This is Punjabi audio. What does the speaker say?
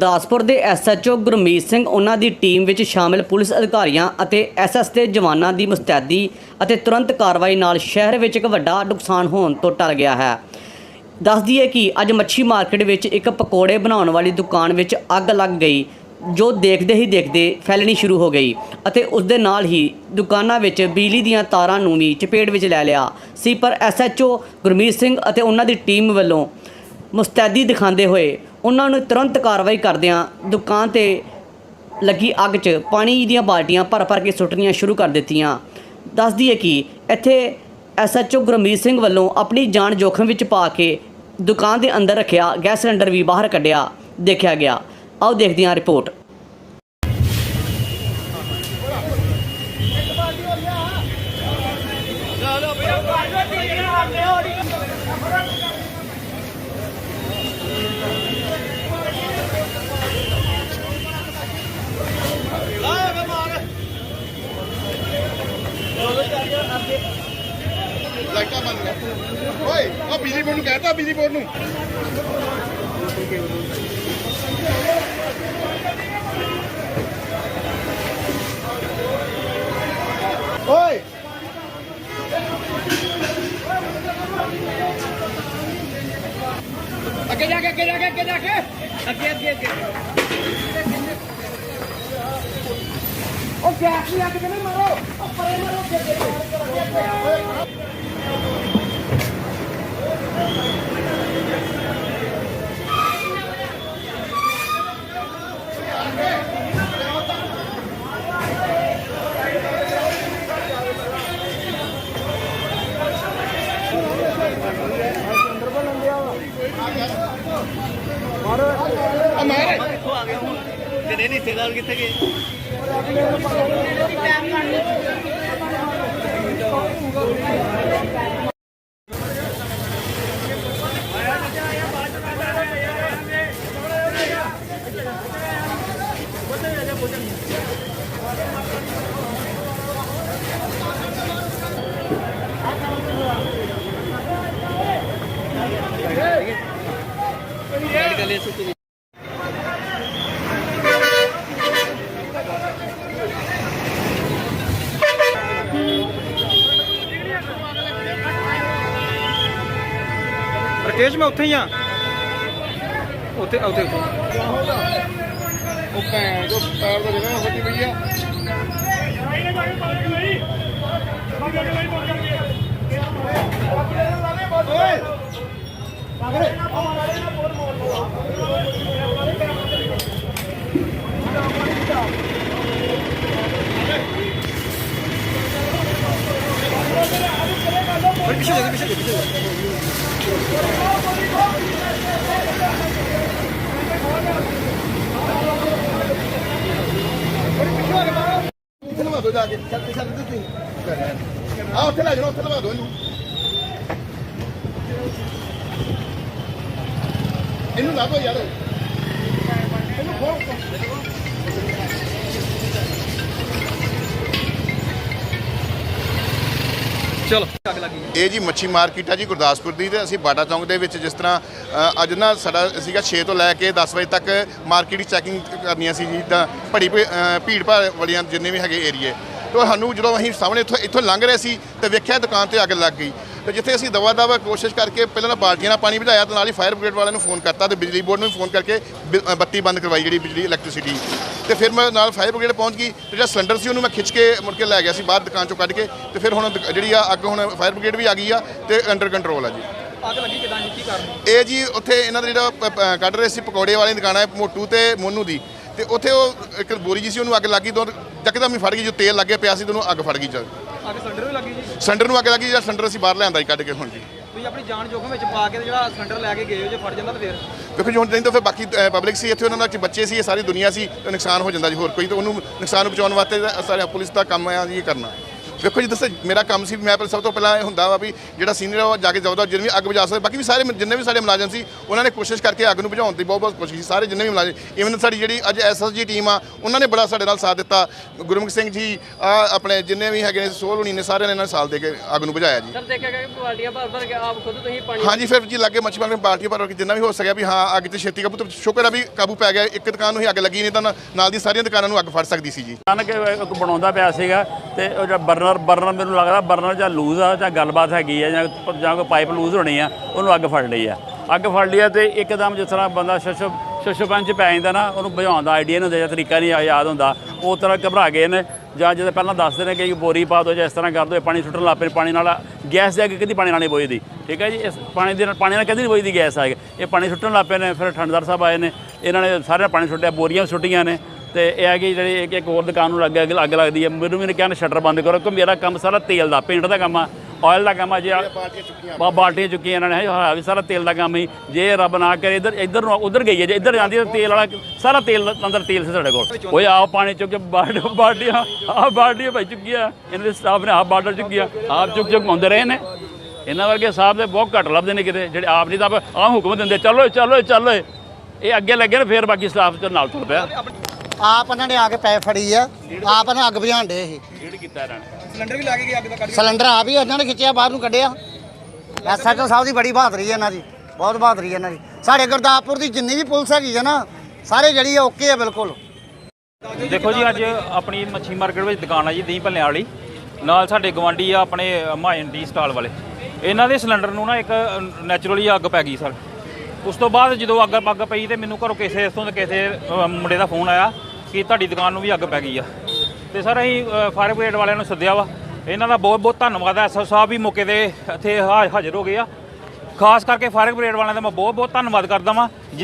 ਗੁਰਦਾਸਪੁਰ ਦੇ ਐਸਐਚਓ ਗੁਰਮੀਤ ਸਿੰਘ, ਉਹਨਾਂ ਦੀ ਟੀਮ ਵਿੱਚ ਸ਼ਾਮਿਲ ਪੁਲਿਸ ਅਧਿਕਾਰੀਆਂ ਅਤੇ ਐਸਐਸ ਦੇ ਜਵਾਨਾਂ ਦੀ ਮੁਸਤੈਦੀ ਅਤੇ ਤੁਰੰਤ ਕਾਰਵਾਈ ਨਾਲ ਸ਼ਹਿਰ ਵਿੱਚ ਇੱਕ ਵੱਡਾ ਨੁਕਸਾਨ ਹੋਣ ਤੋਂ ਟਲ ਗਿਆ ਹੈ। ਦੱਸ ਦਈਏ ਕਿ ਅੱਜ ਮੱਛੀ ਮਾਰਕੀਟ ਵਿੱਚ ਇੱਕ ਪਕੌੜੇ ਬਣਾਉਣ ਵਾਲੀ ਦੁਕਾਨ ਵਿੱਚ ਅੱਗ ਲੱਗ ਗਈ, ਜੋ ਦੇਖਦੇ ਹੀ ਦੇਖਦੇ ਫੈਲਣੀ ਸ਼ੁਰੂ ਹੋ ਗਈ ਅਤੇ ਉਸ ਦੇ ਨਾਲ ਹੀ ਦੁਕਾਨਾਂ ਵਿੱਚ ਬਿਜਲੀ ਦੀਆਂ ਤਾਰਾਂ ਨੂੰ ਵੀ ਚਪੇਟ ਵਿੱਚ ਲੈ ਲਿਆ। ਸੀ ਪਰ ਐਸਐਚਓ ਗੁਰਮੀਤ ਸਿੰਘ ਅਤੇ ਉਹਨਾਂ ਦੀ ਟੀਮ ਵੱਲੋਂ ਮੁਸਤੈਦੀ ਦਿਖਾਉਂਦੇ ਹੋਏ ਉਹਨਾਂ ਨੂੰ ਤੁਰੰਤ ਕਾਰਵਾਈ ਕਰਦਿਆਂ ਦੁਕਾਨ ਤੇ ਲੱਗੀ ਅੱਗ 'ਚ ਪਾਣੀ ਦੀਆਂ ਬਾਲਟੀਆਂ ਭਰ ਭਰ ਕੇ ਸੁੱਟਣੀਆਂ ਸ਼ੁਰੂ ਕਰ ਦਿੱਤੀਆਂ। ਦੱਸ ਦਈਏ ਕਿ ਇੱਥੇ ਐਸਐਚਓ ਗੁਰਮੀਤ ਸਿੰਘ ਵੱਲੋਂ ਆਪਣੀ ਜਾਨ ਜੋਖਮ ਵਿੱਚ ਪਾ ਕੇ ਦੁਕਾਨ ਦੇ ਅੰਦਰ ਰੱਖਿਆ ਗੈਸ ਸਿਲੰਡਰ ਵੀ ਬਾਹਰ ਕੱਢਿਆ, ਦੇਖਿਆ ਗਿਆ। ਆਓ ਦੇਖਦੇ ਹਾਂ ਰਿਪੋਰਟ। ਲਾਈਟਾਂ ਬੰਦ ਕਰ ਓਏ ਉਹ ਬਿਜਲੀ ਬੋਰਡ ਨੂੰ ਕਹਿਤਾ ਬਿਜਲੀ ਬੋਰਡ ਨੂੰ। ਓਏ। ਅੱਗੇ ਜਾ ਕੇ, ਅੱਗੇ ਜਾ ਕੇ, ਅੱਗੇ ਜਾ ਕੇ। ਅੱਗੇ ਅੱਗੇ ਅੱਗੇ। ਉਹ ਗੈਸ ਨਹੀਂ ਅੱਗ ਤੇ ਮਾਰੋ। ਉਹ ਪਰੇ ਮਾਰੋ, ਅੱਗੇ ਅੱਗੇ। ਤੇਰੇ ਰਿਸ਼ਤੇਦਾਰ ਕਿੱਥੇ ਗਏ? Gracias. ਰਕੇਸ਼ ਮੈਂ ਉੱਥੇ ਹੀ ਆ। ਉੱਥੇ ਉੱਥੇ। ਉਹ ਭੈਣ ਜੋ ਪੈਰ ਦਾ ਜਗ੍ਹਾ ਫੱਟੀ ਪਈ ਆ ਓਏ ਪਿੱਛੇ ਦੇ ਪਿੱਛੇ ਦੇ ਪਿੱਛੇ ਦੇ ਉੱਥੇ ਲਵਾ ਦੋ ਜਾ ਕੇ ਛੱਡ ਛੱਡ ਦੇ ਤੁਸੀਂ ਆ ਉੱਥੇ ਲੈ ਜਾਣਾ, ਉੱਥੇ ਲਵਾ ਦੋ ਇਹਨੂੰ। ਇਹਨੂੰ ਲਾ ਦੋ ਯਾਰ। ਇਹਨੂੰ ਖੋਲ ਚਲੋ। ਅੱਗ ਲੱਗੀ ਇਹ ਜੀ ਮੱਛੀ ਮਾਰਕੀਟ ਆ ਜੀ ਗੁਰਦਾਸਪੁਰ ਦੀ ਤੇ ਅਸੀਂ ਬਾਟਾ ਚੌਂਕ ਦੇ ਵਿੱਚ ਜਿਸ ਤਰ੍ਹਾਂ ਅ, ਅੱਜ ਨਾ ਸਾਡਾ ਸੀਗਾ 6 ਤੋਂ ਲੈ ਕੇ 10 ਵਜੇ ਤੱਕ ਮਾਰਕੀਟ ਦੀ ਚੈਕਿੰਗ ਕਰਨੀਆਂ ਸੀ ਜੀ ਤਾਂ ਭੜੀ ਭੀ- ਅ, ਭੀੜ ਭਾੜ ਵਾਲੀਆਂ ਜਿੰਨੇ ਵੀ ਹੈਗੇ ਏਰੀਏ। ਤੇ ਸਾਨੂੰ ਜਦੋਂ ਅਸੀਂ ਸਾਹਮਣੇ ਇੱਥੋਂ ਇੱਥੋਂ ਲੰਘ ਰਹੇ ਸੀ ਤੇ ਵੇਖਿਆ ਦੁਕਾਨ ਤੇ ਅੱਗ ਲੱਗ ਗਈ। ਤੇ ਜਿੱਥੇ ਅਸੀਂ ਦਵਾ ਦਵਾ ਕੋਸ਼ਿਸ਼ ਕਰਕੇ ਪਹਿਲਾਂ ਤਾਂ ਬਾਲਟੀਆਂ ਨਾਲ ਪਾਣੀ ਭਜਾਇਆ ਤੇ ਨਾਲ ਹੀ ਫਾਇਰ ਬ੍ਰਿਗੇਡ ਵਾਲਿਆਂ ਨੂੰ ਫੋਨ ਕਰਤਾ ਤੇ ਬਿਜਲੀ ਬੋਰਡ ਨੂੰ ਵੀ ਫੋਨ ਕਰਕੇ ਬਿ- ਅ, ਬੱਤੀ ਬੰਦ ਕਰਵਾਈ ਜਿਹੜੀ ਬਿਜਲੀ ਇਲੈਕਟ੍ਰਿਸਿਟੀ ਤੇ ਫਿਰ ਮੈਂ ਨਾਲ ਫਾਇਰ ਬ੍ਰਿਗੇਡ ਪਹੁੰਚ ਗਈ ਤੇ ਜਿਹੜਾ ਸਿਲੰਡਰ ਸੀ ਉਹਨੂੰ ਮੈਂ ਖਿੱਚ ਕੇ ਮੁੜ ਕੇ ਲੈ ਗਿਆ ਸੀ ਬਾਹਰ ਦੁਕਾਨ ਚੋਂ ਕੱਢ ਕੇ ਤੇ ਫਿਰ ਹੁਣ ਦੁਕ- ਜਿਹੜੀ ਆ ਅੱਗ ਹੁਣ ਫਾਇਰ ਬ੍ਰਿਗੇਡ ਵੀ ਆ ਗਈ ਆ ਤੇ ਅੰਡਰ ਕੰਟਰੋਲ ਆ ਜੀ। ਅੱਗ ਲੱਗੀ ਕਿਦਾਂ ਜੀ? ਕੀ ਕਾਰਨ? ਇਹ ਜੀ ਉੱਥੇ ਇਹਨਾਂ ਦਾ ਜਿਹੜਾ ਪ- ਪ- ਕੱਢ ਰਹੇ ਸੀ ਪਕੌੜੇ ਵਾਲੀ ਦੁਕਾਨ ਹੈ ਮੋਟੂ ਤੇ ਮੋਨੂ ਦੀ। ਤੇ ਉੱਥੇ ਉਹ ਇੱਕ ਬੋਰੀ ਜੀ ਸੀ ਉਹਨੂੰ ਅੱਗ ਲੱਗੀ ਤੋਂ ਜੱਕਦਮ ਹੀ ਫੜ ਗਈ ਜੋ ਤੇਲ ਲੱਗੇ ਪਿਆ ਸੀ ਤੇ ਉਹਨੂੰ ਅੱਗ ਫੜ ਗਈ ਜਾ ਅੱਗ ਸਿਲੰਡਰ ਸਿਲੰਡਰ ਨੂੰ ਅੱਗ ਲੱਗੀ ਜਿਹੜਾ ਸਿਲੰਡਰ ਅਸੀਂ ਬਾਹਰ ਲਿਆਂਦਾ ਜੀ ਕੱਢ ਕੇ ਹੁਣ ਜੀ। ਤੁਸੀਂ ਆਪਣੀ ਜਾਨ ਜੋਖਮ ਵਿੱਚ ਪਾ ਕੇ ਤੇ ਜਿਹੜਾ ਸਿਲੰਡਰ ਲੈ ਕੇ ਗਏ ਹੋ ਜੇ ਫੜ ਜਾਂਦਾ ਤਾਂ ਫੇਰ? ਦੇਖੋ ਜੀ ਹੁਣ ਨਹੀਂ ਤਾਂ ਫਿਰ ਬਾਕੀ ਪਬਲਿਕ ਸੀ ਇੱਥੇ ਉਹਨਾਂ ਦਾ ਬੱਚੇ ਸੀ ਇਹ ਸਾਰੀ ਦੁਨੀਆ ਸੀ ਤੇ ਨੁਕਸਾਨ ਹੋ ਜਾਂਦਾ ਜੀ ਹੋਰ ਕੋਈ ਤਾਂ ਉਹਨੂੰ ਨੁਕਸਾਨ ਬਚਾਉਣ ਵਾਸਤੇ ਸਾਰੇ ਪੁਲਿਸ ਦਾ ਕੰਮ ਆ ਜੀ ਇਹ ਕਰਨਾ। ਵੇਖੋ ਜੀ ਦੱਸੋ ਮੇਰਾ ਕੰਮ ਸੀ ਮੈਂ ਸਭ ਤੋਂ ਪਹਿਲਾਂ ਇਹ ਹੁੰਦਾ ਵਾ ਵੀ ਜਿਹੜਾ ਸੀਨੀਅਰ ਉਹ ਜਾ ਕੇ ਜਾਊਗਾ ਜਿੰਨੇ ਵੀ ਅੱਗ ਬੁਝਾ ਸਕਦੇ। ਬਾਕੀ ਵੀ ਸਾਰੇ ਜਿੰਨੇ ਵੀ ਸਾਡੇ ਮੁਲਾਜ਼ਮ ਸੀ ਉਹਨਾਂ ਨੇ ਕੋਸ਼ਿਸ਼ ਕਰਕੇ ਅੱਗ ਨੂੰ ਬੁਝਾਉਣ ਦੀ ਬਹੁਤ ਬਹੁਤ ਕੋਸ਼ਿਸ਼ ਕੀਤੀ। ਸਾਰੇ ਜਿੰਨੇ ਵੀ ਮੁਲਾਜ਼ਮ ਇਵਨ ਸਾਡੀ ਜਿਹੜੀ ਅੱਜ ਐਸਐਸਜੀ ਟੀਮ ਆ ਉਹਨਾਂ ਨੇ ਬੜਾ ਸਾਡੇ ਨਾਲ ਸਾਥ ਦਿੱਤਾ। ਗੁਰਮੁਖ ਸਿੰਘ ਜੀ ਆ ਆਪਣੇ ਜਿੰਨੇ ਵੀ ਹੈਗੇ ਨੇ ਸੋਲ ਹੁਣੀ ਨੇ ਸਾਰਿਆਂ ਨੇ ਇਹਨਾਂ ਨੇ ਸਾਥ ਦੇ ਕੇ ਅੱਗ ਨੂੰ ਬੁਝਾਇਆ ਜੀ। ਸਰ ਦੇਖਿਆ ਗਿਆ ਕਿ ਕੁਆਲਟੀਆਂ ਭਰ ਭਰ ਕੇ ਆਪ ਖੁਦ ਤੁਸੀਂ ਪਾਣੀ ਹਾਂਜੀ ਫਿਰ ਜੀ ਲੱਗੇ ਮੱਛੀ ਮਾਰਨ ਪਾਰਟੀ ਪਰ ਜਿੰਨਾ ਵੀ ਹੋ ਸਕਿਆ ਵੀ ਹਾਂ ਅੱਗ ਤੇ ਛੇਤੀ ਕਾਬੂ ਤੇ ਸ਼ੁਕਰ ਆ ਵੀ ਕਾਬੂ ਪੈ ਗਿਆ। ਇੱਕ ਦੁਕਾਨ ਨੂੰ ਹੀ ਅੱਗ ਲੱਗੀ ਨਹੀਂ ਤਾਂ ਨਾਲ ਦੀ ਸਾਰੀਆਂ ਦੁਕਾਨਾਂ ਨੂੰ ਅੱਗ ਫੜ ਸਕਦੀ ਸੀ ਜੀ। ਅਚਾਨਕ ਬਣਾਉਂਦਾ ਪਿਆ ਸੀਗਾ ਤੇ ਉਹ ਜਿਹੜਾ ਬਰਨਰ ਬਰਨਰ ਮੈਨੂੰ ਲੱਗਦਾ ਬਰਨਰ ਜਾਂ ਲੂਜ਼ ਆ ਜਾਂ ਗੱਲਬਾਤ ਹੈਗੀ ਆ ਜਾਂ ਜਾਂ ਕੋਈ ਪਾਈਪ ਲੂਜ਼ ਹੋਣੀ ਆ, ਉਹਨੂੰ ਅੱਗ ਫੜ ਲਈ ਆ। ਅੱਗ ਫੜ ਲਈ ਆ ਤੇ ਇੱਕਦਮ ਜਿਸ ਤਰ੍ਹਾਂ ਬੰਦਾ ਸ਼ਸ਼ਬ ਸ਼ਸ਼ਬਨ ਚ ਪੈ ਜਾਂਦਾ ਨਾ, ਉਹਨੂੰ ਬੁਝਾਉਣ ਦਾ ਆਈਡੀਆ ਨਹੀਂ ਹੁੰਦਾ, ਜਾਂ ਤਰੀਕਾ ਨਹੀਂ ਯਾਦ ਹੁੰਦਾ, ਉਹ ਤਰ੍ਹਾਂ ਘਬਰਾ ਗਏ ਨੇ, ਜਾਂ ਜਦੋਂ ਪਹਿਲਾਂ ਦੱਸਦੇ ਨੇ ਕਿ ਬੋਰੀ ਪਾ ਦਿਓ ਜਾਂ ਇਸ ਤਰ੍ਹਾਂ ਕਰ ਦਿਓ ਪਾਣੀ ਸੁੱਟਣ ਲੱਗ ਪਏ ਪਾਣੀ ਨਾਲ ਗੈਸ ਦੇ ਅੱਗੇ ਕਦੀ ਪਾਣੀ ਨਾਲ ਨਹੀਂ ਬੋਈਦੀ ਠੀਕ ਹੈ ਜੀ? ਇਸ ਪਾਣੀ ਦੇ ਨਾਲ ਪਾਣੀ ਨਾਲ ਕਦੀ ਨਹੀਂ ਬੋਈਦੀ ਗੈਸ ਆ ਇਹ ਪਾਣੀ ਸੁੱਟਣ ਲੱਗ ਪਏ ਨੇ, ਫਿਰ ਠੰਡਦਾਰ ਸਾਹਿਬ ਆਏ ਨੇ, ਇਹਨਾਂ ਨੇ ਸਾਰੇ ਪਾਣੀ ਸੁੱਟਿਆ, ਬੋਰੀਆਂ ਵੀ ਸੁੱਟੀਆਂ ਨੇ ਤੇ ਇਹ ਹੈ ਕਿ ਜਿਹੜੀ ਇੱਕ ਇੱਕ ਹੋਰ ਦੁਕਾਨ ਨੂੰ ਲੱਗ ਅੱਗ ਲੱਗਦੀ ਹੈ। ਮੈਨੂੰ ਵੀ ਨੇ ਕਿਹਾ ਸ਼ਟਰ ਬੰਦ ਕਰੋ ਕਿ ਮੇਰਾ ਕੰਮ ਸਾਰਾ ਤੇਲ ਦਾ ਪੇਂਟ ਦਾ ਕੰਮ ਆ ਆਇਲ ਦਾ ਕੰਮ ਆ ਜੇ ਬਾ ਬਾਲਟੀਆਂ ਚੁੱਕੀਆਂ ਇਹਨਾਂ ਨੇ ਹਾਂ ਵੀ ਸਾਰਾ ਤੇਲ ਦਾ ਕੰਮ ਹੀ। ਜੇ ਰੱਬ ਨਾ ਕਰੇ ਇੱਧਰ ਇੱਧਰ ਨੂੰ ਉਧਰ ਗਈ ਹੈ ਜੇ ਇੱਧਰ ਜਾਂਦੀ ਤਾਂ ਤੇਲ ਵਾਲਾ ਸਾਰਾ ਤੇਲ ਅੰਦਰ ਤੇਲ ਸੀ ਸਾਡੇ ਕੋਲ। ਓਏ ਆਹ ਪਾਣੀ ਚੁੱਕ ਕੇ ਬਾਲਟੀ ਬਾਲਟੀਆਂ ਆਹ ਬਾਲਟੀਆਂ ਭਾਈ ਚੁੱਕੀਆਂ ਇਹਨਾਂ ਦੇ ਸਟਾਫ ਨੇ ਆਹ ਬਾਲਟਰ ਚੁੱਕੀਆਂ ਆਪ ਚੁੱਕ ਚੁੱਕ ਆਉਂਦੇ ਰਹੇ ਨੇ। ਇਹਨਾਂ ਵਰਗੇ ਸਾਹਿਬ ਦੇ ਬਹੁਤ ਘੱਟ ਲੱਭਦੇ ਨੇ ਕਿਤੇ ਜਿਹੜੇ ਆਪ ਨਹੀਂ ਤਾਂ ਆਹ ਹੁਕਮ ਦਿੰਦੇ ਚਲੋ ਚਲੋ ਚਲੋ ਇਹ ਅੱਗੇ ਲੱਗੇ ਨੇ ਫੇਰ ਬਾਕੀ ਸਟਾਫ ਚ ਨਾਲ ਤੁਰ ਪਿਆ। ਆਪ ਉਹਨਾਂ ਨੇ ਆ ਕੇ ਪੈ ਫੜੀ ਆ। ਆਪ ਉਹਨਾਂ ਅੱਗ ਬੁਝਾਉਣ ਦੇ ਸੀ। ਲੀਡ ਕੀਤਾ ਇਹਨਾਂ ਨੇ ਸਿਲੰਡਰ ਵੀ ਲਾ ਕੇ ਗਏ ਅੱਗ ਦਾ ਕੱਢ ਸਿਲੰਡਰ ਆਪ ਹੀ ਉਹਨਾਂ ਨੇ ਖਿੱਚਿਆ ਬਾਹਰ ਨੂੰ ਕੱਢਿਆ। ਐਸਐਚਓ ਸਾਹਿਬ ਦੀ ਬੜੀ ਬਹਾਦਰੀ ਹੈ ਇਹਨਾਂ ਦੀ। ਬਹੁਤ ਬਹਾਦਰੀ ਹੈ ਇਹਨਾਂ ਦੀ। ਸਾਡੇ ਗੁਰਦਾਸਪੁਰ ਦੀ ਜਿੰਨੀ ਵੀ ਪੁਲਿਸ ਹੈਗੀ ਹੈ ਨਾ ਸਾਰੇ ਜਿਹੜੀ ਆ ਓਕੇ ਆ ਬਿਲਕੁਲ। ਦੇਖੋ ਜੀ ਅੱਜ ਆਪਣੀ ਮੱਛੀ ਮਾਰਕੀਟ ਵਿੱਚ ਦੁਕਾਨ ਆ ਜੀ ਦਹੀਂ ਭੱਲਿਆਂ ਵਾਲੀ। ਨਾਲ ਸਾਡੇ ਗਵਾਂਢੀ ਆ ਆਪਣੇ ਮਾਇਨ ਟੀ ਸਟਾਲ ਵਾਲੇ। ਇਹਨਾਂ ਦੇ ਸਿਲੰਡਰ ਨੂੰ ਨਾ ਇੱਕ ਨੈਚੁਰਲੀ ਅੱਗ ਪੈ ਗਈ ਸਰ। ਉਸ ਤੋਂ ਬਾਅਦ ਜਦੋਂ ਅੱਗ ਪੱਗ ਪਈ ਤੇ ਮੈਨੂੰ ਘਰੋਂ ਕਿਸੇ ਇਥੋਂ ਦੇ ਕਿਸੇ ਮੁੰਡੇ ਦਾ ਫੋਨ ਆਇਆ। ਕਿ ਤੁਹਾਡੀ ਦੁਕਾਨ ਨੂੰ ਵੀ ਅੱਗ ਪੈ ਗਈ ਆ। ਤੇ ਸਰ, ਅਸੀਂ ਫਾਇਰ ਬ੍ਰਿਗੇਡ ਵਾਲਿਆਂ ਨੂੰ ਸੱਦਿਆ ਵਾ। ਇਹਨਾਂ ਦਾ ਬਹੁਤ ਬਹੁਤ ਧੰਨਵਾਦ ਹੈ ਐਸਓ ਸਾਹਿਬ ਵੀ ਮੌਕੇ ਤੇ ਇੱਥੇ ਹਾ- ਹਾਜ਼ਰ ਹੋ ਗਏ ਆ। ਖਾਸ ਕਰਕੇ ਫਾਇਰ ਬ੍ਰਿਗੇਡ ਵਾਲਿਆਂ ਦਾ ਮੈਂ ਬਹੁਤ ਬਹੁਤ ਧੰਨਵਾਦ ਕਰਦਾ ਵਾਂ। ਜਿਨ੍ਹਾਂ